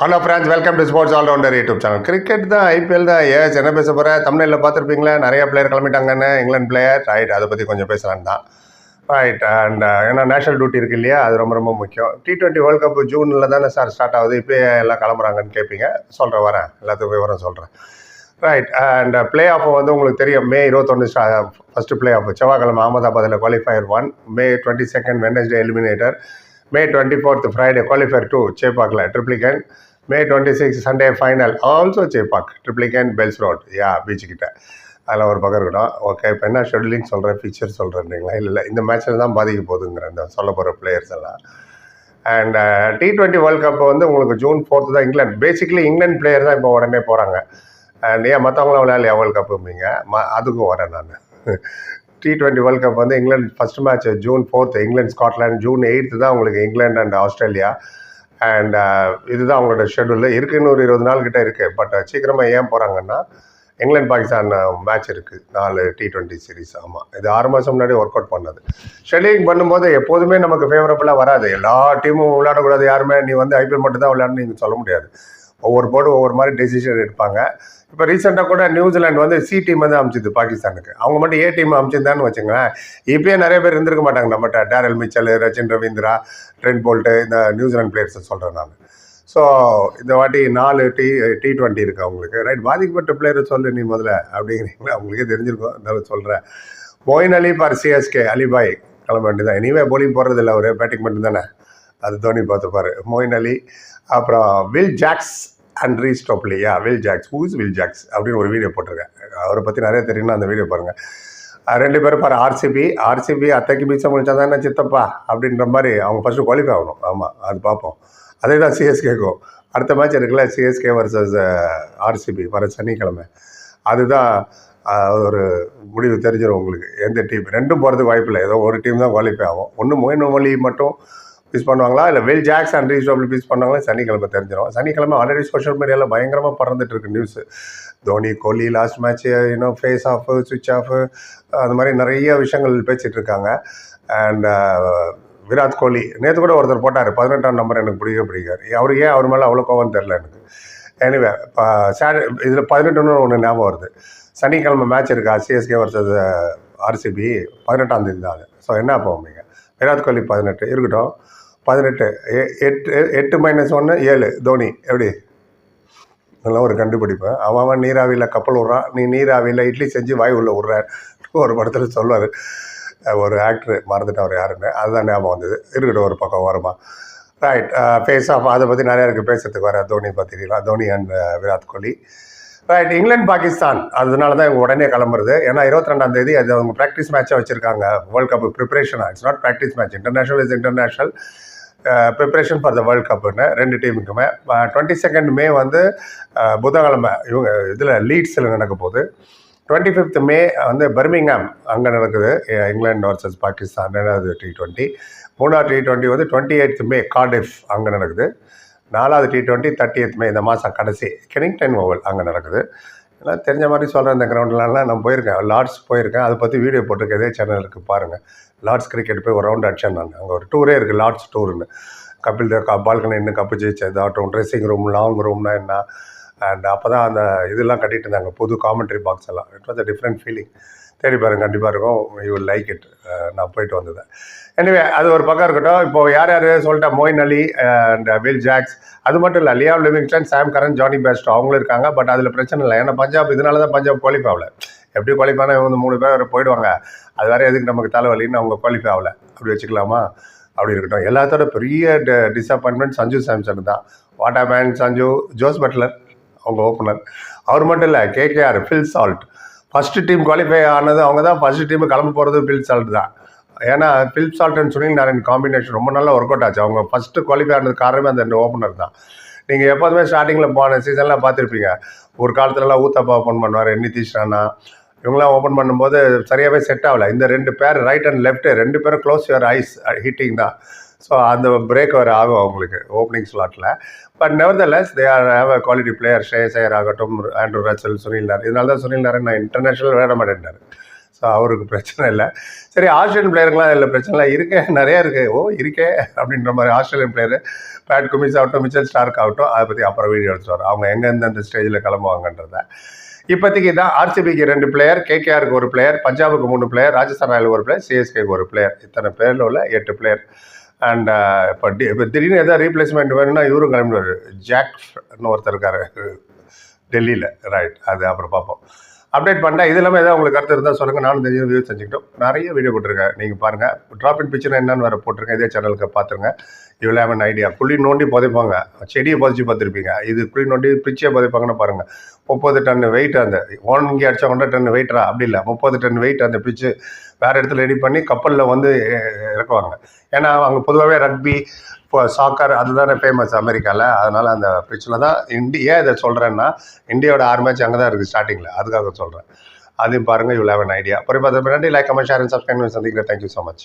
Hello friends welcome to sports allrounder YouTube channel cricket தான் IPL தான். ஏஸ் என்ன பேச போகிறேன் தமிழில் பார்த்துருப்பீங்களா? நிறைய பிளேயர் கிளம்பிட்டாங்கன்னு. இங்கிலாந்து பிளேயர் ரைட் அதை பற்றி கொஞ்சம் பேசலான் தான். ரைட் அண்ட் uh, ஏன்னா நேஷனல் டியூட்டி இருக்கு இல்லையா? அது ரொம்ப ரொம்ப முக்கியம். டி டுவெண்ட்டி வேர்ல்ட் கப் ஜூனில் தானே சார் ஸ்டார்ட் ஆகுது. இப்போ எல்லாம் கிளம்புறாங்கன்னு கேட்பீங்க சொல்கிறேன் வரேன். எல்லாத்துக்கும் விவரம் சொல்கிறேன் ரைட் அண்ட் பிளே ஆஃப் வந்து உங்களுக்கு தெரியும். மே இருபத்தொன்று ஃபஸ்ட்டு பிளே ஆஃப் செவ்வாய்க்கிழமை அகமதாபாத்தில் qualifier one May twenty second Wednesday eliminator May twenty fourth Friday qualifier two சேப்பாக்கில் Triplicane May twenty six Sunday final also Chepauk Triplicane Bells Road ya beach அதில் ஒரு பக்கம் இருக்கணும். ஓகே இப்போ என்ன ஷெட்யூலிங் சொல்கிறேன் feature சொல்கிறேன்றீங்களா இல்லை இல்லை. இந்த மேட்ச்சில் தான் பாதிக்க போகுதுங்கிற இந்த சொல்ல போகிற பிளேயர்ஸ் எல்லாம். And T twenty world cup வந்து உங்களுக்கு ஜூன் ஃபோர்த்து தான் இங்கிலாந்து பேசிக்கலி இங்கிலாந்து பிளேயர் தான் இப்போ உடனே போகிறாங்க அண்ட் ஏன் மற்றவங்களாம் விளையாடலையா வேர்ல்ட் கப்பும்பீங்க ம அதுக்கும் வரேன் நான். டி ட்வெண்ட்டி வேர்ல்ட் கப் வந்து England first match June fourth England Scotland June eight தான் உங்களுக்கு England and Australia and uh, இதுதான் அவங்களோட ஷெடியூல் இருக்குது இன்னொரு இருபது நாள் கிட்டே இருக்குது பட் uh, சீக்கிரமாக ஏன் போகிறாங்கன்னா இங்கிலாந்து பாகிஸ்தான் மேட்ச் uh, இருக்குது நாலு டி டுவெண்ட்டி சீரீஸ் ஆமாம் இது ஆறு மாதம் முன்னாடி ஒர்க் அவுட் பண்ணது. ஷெடியூலிங் பண்ணும்போது எப்போதுமே நமக்கு ஃபேவரபுளாக வராது. எல்லா டீமும் விளையாடக்கூடாது யாருமே. நீ வந்து ஐபிஎல் மட்டும் தான் விளையாடணும் நீங்கள் சொல்ல முடியாது. ஒவ்வொரு போர்டு ஒவ்வொரு மாதிரி டெசிஷன் எடுப்பாங்க. இப்போ ரீசெண்டாக கூட நியூசிலாண்டு வந்து சி டீம் வந்து அமைச்சிது பாகிஸ்தானுக்கு. அவங்க மட்டும் ஏ டீம் அமைச்சிருந்தான்னு வச்சுங்களேன் இப்போயே நிறைய பேர் இருந்திருக்க மாட்டாங்க நம்மகிட்ட. Daryl Mitchell Rachin Ravindra Trent Boult இந்த நியூசிலாந்து பிளேயர்ஸை சொல்கிறேன் நான். ஸோ இந்த வாட்டி நாலு டி டி டுவெண்ட்டி இருக்குது அவங்களுக்கு. ரைட் பாதிக்கப்பட்ட பிளேயரை சொல்லு நீ முதல்ல அப்படிங்கிறீங்களா? அவங்களுக்கே தெரிஞ்சிருக்கும். இருந்தாலும் சொல்கிறேன் மொயின் அலி பார் சிஎஸ்கே அலிபாய் கிளம்ப வேண்டியதான் இனிமே போலிங் போடுறதில்ல ஒரு அவர். பேட்டிங் மட்டும் தானே அது தோனி பார்த்துப்பார். மோயின் அலி அப்புறம் Will Jacks and Reece Topley ya Will Jacks who's Will Jacks அப்படின்னு ஒரு வீடியோ போட்டிருக்கேன். அவரை பற்றி நிறைய தெரியும்னா அந்த வீடியோ பாருங்கள் ரெண்டு பேரும் பாரு ஆர்சிபி ஆர்சிபி அத்தைக்கு பீச்சம் முடிச்சா தானே சித்தப்பா? அப்படின்ற மாதிரி அவங்க ஃபஸ்ட்டு குவாலிஃபை ஆகணும். ஆமாம் அது பார்ப்போம். அதே தான் சிஎஸ்கேக்கும் அடுத்த மேட்ச் இருக்குல்ல சிஎஸ்கே வர்சஸ் ஆர்சிபி வர சனிக்கிழமை. அதுதான் ஒரு முடிவு தெரிஞ்சிடும் உங்களுக்கு. எந்த டீம் ரெண்டும் போகிறதுக்கு வாய்ப்பு இல்லை ஏதோ ஒரு டீம் தான் குவாலிஃபை ஆகும். ஒன்று மொயின் மொழி மட்டும் பீஸ் பண்ணுவாங்களா? இல்லை Will Jacks and Reece double miss பண்ணுவாங்களா? சனிக்கிழமை தெரிஞ்சிடும் சனிக்கிழமை ஆல்ரெடி சோஷியல் மீடியாவில் பயங்கரமாக பறந்துட்டு இருக்கு news Dhoni Kohli last match இன்னும் ஃபேஸ் ஆஃப் சுவிட்ச் ஆஃப் அது மாதிரி நிறைய விஷயங்கள் பேசிகிட்டு இருக்காங்க அண்ட் uh, விராட் கோலி நேற்று கூட ஒருத்தர் போட்டார். பதினெட்டாம் நம்பர் எனக்கு பிடிக்க பிடிக்காது. அவர் ஏன் அவர் மேலே அவ்வளோ கோவம் தெரில எனக்கு. எனிவே இப்போ சேட் இதில் பதினெட்டுன்னு ஒன்று ஞாபகம் வருது. சனிக்கிழமை மேட்ச் இருக்கா. சிஎஸ்கே வர்சஸ் ஆர்சிபி பதினெட்டாம் தேதி தான் அது. ஸோ என்ன போவீங்க விராட் கோலி பதினெட்டு இருக்கட்டும். பதினெட்டு எ- எட்டு எட்டு மைனஸ் ஒன்று ஏழு. தோனி எப்படி? இதெல்லாம் ஒரு கண்டுபிடிப்பு. அவன் அவன் நீராவியில் கப்பல் விட்றான் நீ நீராவியில் இட்லி செஞ்சு வாய் உள்ள விட்ற. ஒரு படத்தில் சொல்லுவார். ஒரு ஆக்டர் மறந்துட்டு அவர் யாருன்னு. அதுதான் ஞாபகம் வந்தது. இருக்கட்டும் ஒரு பக்கம் வருமா ரைட் ஃபேஸ் ஆஃப் அதை பற்றி நிறையா இருக்குது பேசுறதுக்கு வர தோனி பார்த்துக்கலாம் Dhoni and Virat Kohli. Right England Pakistan அதனால தான் இவங்க உடனே கிளம்புறது. ஏன்னா இருபத்தி ரெண்டாம் தேதி அது அவங்க ப்ராக்டிஸ் மேட்சாக வச்சுருக்காங்க. World cup preparation it's not practice match international is international preparation for the world கப்புன்னு ரெண்டு டீமுக்குமே டுவெண்ட்டி செகண்ட் மே வந்து uh, புதன்கிழமை இவங்க இதில் லீட்ஸில் நடக்க போகுது. டுவெண்ட்டி ஃபிஃப்த் மே வந்து பர்மிங்ஹாம் அங்கே நடக்குது. இங்கிலாந்து வர்சஸ் பாகிஸ்தான் ரெண்டாவது டி டுவெண்ட்டி மூணாவது டி டுவெண்ட்டி வந்து டுவெண்ட்டி எயித் மே கார்டிஃப் அங்கே நடக்குது. நாலாவது டி ட்வெண்ட்டி தேர்ட்டி மே இந்த மாதம் கடைசி. கெனிங்டன் ஓவல் அங்கே நடக்குது. எல்லாம் தெரிஞ்ச மாதிரி சொல்கிறேன் இந்த கிரவுண்ட்லலாம் நான் போயிருக்கேன். லார்ட்ஸ் போயிருக்கேன். அதை பற்றி வீடியோ போட்டிருக்கேன். இதே சேனல் இருக்குது பாருங்கள் லார்ட்ஸ் கிரிக்கெட் போய் ஒரு ரவுண்ட் அடிச்சேன் நான். அங்கே ஒரு டூரே இருக்குது லார்ட்ஸ் டூர்னு கபில் தேவ் பால்கனி இன்னும் கப்பு ஜெயிச்சதாகட்டும் ட்ரெஸ்ஸிங் ரூம் லாங் ரூம்னா என்ன? அண்ட் அப்போ தான் அந்த இதெல்லாம் கட்டிட்டு இருந்தாங்க. புது காமெண்ட்ரி பாக்ஸ் எல்லாம். It was a different feeling தேடி பாருங்க கண்டிப்பாக இருக்கும். யூ வில் லைக் இட் நான் போயிட்டு வந்தது. எனிவே அது ஒரு பக்கம் இருக்கட்டும். இப்போ யார் யார் சொல்லிட்டா Moeen Ali and Will Jacks அது மட்டும் இல்லை Liam Livingstone Sam Curran Jonny Bairstow அவங்களும் இருக்காங்க. பட் அதில் பிரச்சனை இல்லை. ஏன்னா பஞ்சாப் இதனால தான் பஞ்சாப் குவாலிஃபை ஆகல. எப்படி குவாலிஃபை இவங்க மூணு பேர் போயிடுவாங்க. அது வேறு எதுக்கு நமக்கு தலைவலின்னு அவங்க குவாலிஃபை ஆகல. அப்படி வச்சுக்கலாமா? அப்படி இருக்கட்டும். எல்லாத்தோட பெரிய டிசப்பாயின்மெண்ட் சஞ்சு சாம்சன் தான். What a man Sanju. Jos Buttler அவங்க ஓப்பனர் அவர் மட்டும் இல்லை KKR Phil Salt first team qualify ஆனது அவங்க தான் ஃபஸ்ட்டு டீம் கிளம்ப போகிறது பில் சால்ட் தான். ஏன்னா பில் சால்ட்னு அண்ட் சுனில் நாராயண் காம்பினேஷன் ரொம்ப நல்லா ஒர்க் அவுட் ஆச்சு. அவங்க ஃபஸ்ட்டு குவாலிஃபை ஆனது காரணமே அந்த ஓப்பனர் தான். நீங்கள் எப்போதுமே ஸ்டார்டிங்கில் போன சீசன்லாம் பார்த்துருப்பீங்க. ஒரு காலத்துலலாம் ஊத்தப்பா ஓப்பன் பண்ணுவார் நிதிஷ் ராணா இவங்களாம் ஓப்பன் பண்ணும்போது சரியாகவே செட் ஆகலை. இந்த ரெண்டு பேர் ரைட் அண்ட் லெஃப்ட்டு ரெண்டு பேரும் க்ளோஸ் யுவர் ஐஸ் ஹீட்டிங் தான். ஸோ அந்த பிரேக் வர ஆகும் அவங்களுக்கு ஓப்பனிங் ஸ்லாட்டில் but nevertheless they are have a quality player ஷேஸ் Iyer ஆகட்டும் ஆண்ட்ரூ ரச்சல் சுனில் நார் இதனால தான் சுனில் நாரன் நான் இன்டர்நேஷனல் விளையாட மாட்டேன்ட்டார் ஸோ அவருக்கு பிரச்சனை இல்லை. சரி ஆஸ்திரேலியன் பிளேயருக்குலாம் இல்லை பிரச்சனை இல்லை. இருக்கே நிறைய இருக்குது ஓ இருக்கே அப்படின்ற மாதிரி ஆஸ்திரேலியன் பிளேயரு பேட் குமிஸ் ஆகட்டும் மிச்சல் ஸ்டார்க் ஆகட்டும் அதை பற்றி அப்புறம் வீடியோ எடுத்துட்டு வரோம். அவங்க எங்கே எந்தெந்த ஸ்டேஜில் கிளம்புவாங்கன்றத. இப்போதைக்கு தான் ஆர்சிபிக்கு ரெண்டு பிளேயர் கேகேஆருக்கு ஒரு பிளேயர் பஞ்சாபுக்கு மூணு பிளேயர் ராஜஸ்தான் ராயலுக்கு ஒரு பிளேயர் சிஎஸ்கேக்கு ஒரு பிளேயர் இத்தனை பேரில் உள்ள எட்டு பிளேயர் அண்ட் uh, இப்போ டி இப்போ திடீர்னு எதாவது ரீப்ளேஸ்மெண்ட் வேணும்னா இவரும் கிளம்பிடுவார். ஜாக்னு ஒருத்தர் இருக்காரு. டெல்லியில். ரைட் அது அப்புறம் பார்ப்போம். அப்டேட் பண்ணேன் இது இல்லாமல் ஏதாவது உங்களுக்கு கருத்து இருந்தால் சொல்லுங்கள் நானும் தெரிஞ்சு வியூ செஞ்சுக்கிட்டோம். நிறைய வீடியோ போட்டிருக்கேன். நீங்கள் பாருங்கள் ட்ராப் இன் பிக்சர் என்னன்னு வேறு போட்டிருக்கேன். இதே சேனலுக்கு பார்த்துருங்க இவ்வளோ ஹேவ் ஐடியா குழி நோண்டி புதைப்பாங்க. செடியை புதைச்சி பார்த்துருப்பீங்க. இது குழி நோண்டி பிச்சையை புதைப்பாங்கன்னு பாருங்கள் முப்பது டன் வெயிட் அந்த ஓன் இங்கே அடிச்சா ஒன்றரை டன் வெயிட்ரா அப்படி இல்லை. முப்பது டன் வெயிட் அந்த பிச்சு வேறு இடத்துல ரெடி பண்ணி கப்பலில் வந்து இறக்குவாங்க. ஏன்னா அவங்க பொதுவாகவே ரக்பி இப்போ சாக்கர் அதுதானே ஃபேமஸ் அமெரிக்காவில் அதனால் அந்த பிரச்சனை தான். இந்தியா இதை சொல்கிறேன்னா இந்தியாவோட ஆறு மேட்ச் அங்கே தான் இருக்குது ஸ்டார்டிங்கில் அதுக்காக சொல்கிறேன் அதையும் பாருங்கள் இவ்வளோ ஹேவ் ஐடியா அப்புறம் பார்த்து பின்னாடி like comment share and subscribe சந்திக்கிறேன். Thank you so much